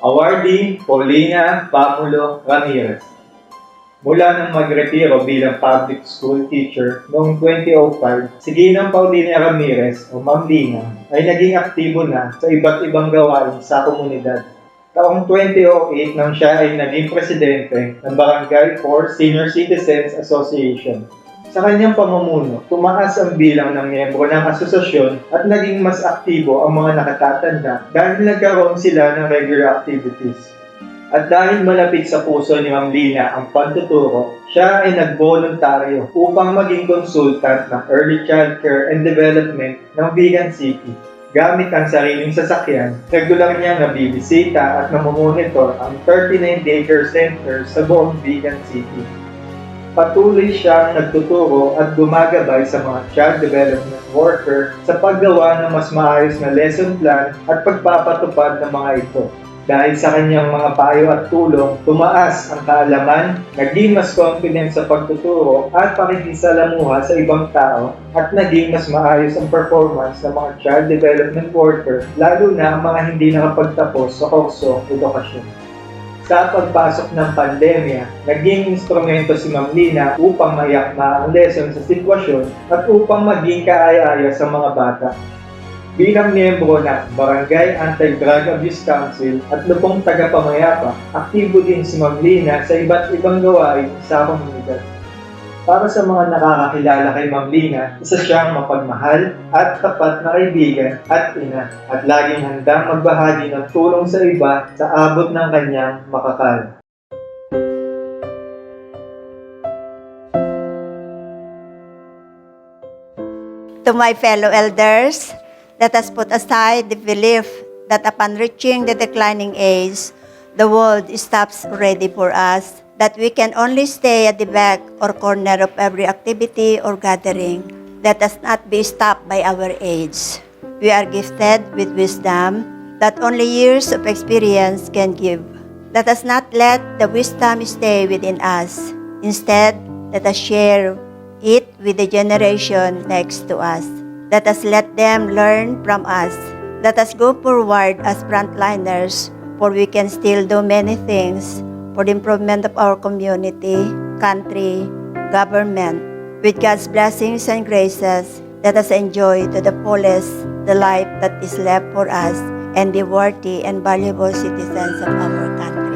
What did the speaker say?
Awardee Paulina Pamulo Ramirez. Mula nang magretiro bilang public school teacher noong 2005, si Ginang Paulina Ramirez o Ma'am Lina ay naging aktibo na sa iba't ibang gawain sa komunidad. Taong 2008 nang siya ay naging presidente ng Barangay for Senior Citizens Association. Sa kanyang pamumuno, tumaas ang bilang ng miyembro ng asosasyon at naging mas aktibo ang mga nakatatanda dahil nagkaroon sila ng regular activities. At dahil malapit sa puso ni Ma'am Lina ang pagtuturo, siya ay nagboluntaryo upang maging consultant ng Early Child Care and Development ng Vegan City. Gamit ang sariling sasakyan, regular niyang nabibisita at namumonitor ang 39 daycare center sa buong Vegan City. Patuloy siyang nagtuturo at gumagabay sa mga child development worker sa paggawa ng mas maayos na lesson plan at pagpapatupad ng mga ito. Dahil sa kanyang mga payo at tulong, tumaas ang kaalaman, naging mas confident sa pagtuturo at pakikisalamuha sa ibang tao at naging mas maayos ang performance ng mga child development worker, lalo na ang mga hindi nakapagtapos sa kurso edukasyon. Sa pagpasok ng pandemya, naging instrumento si Ma'am Lina upang mayakma ang lesson sa sitwasyon at upang maging kaaya-aya sa mga bata. Bilang miyembro ng Barangay Anti-Drug Abuse Council at lupong tagapamayapa, aktibo din si Ma'am Lina sa iba't ibang gawain sa komunidad. Para sa mga nakakakilala kay Ma'am Lina, isa siyang mapagmahal at tapat na kaibigan at ina at laging handang magbahagi ng tulong sa iba sa abot ng kanyang makakaya. To my fellow elders, let us put aside the belief that upon reaching the declining age, the world stops ready for us, that we can only stay at the back or corner of every activity or gathering. Let us not be stopped by our age. We are gifted with wisdom that only years of experience can give. Let us not let the wisdom stay within us. Instead, let us share it with the generation next to us. Let us let them learn from us. Let us go forward as frontliners, for we can still do many things for the improvement of our community, country, government. With God's blessings and graces, let us enjoy to the fullest the life that is left for us and be worthy and valuable citizens of our country.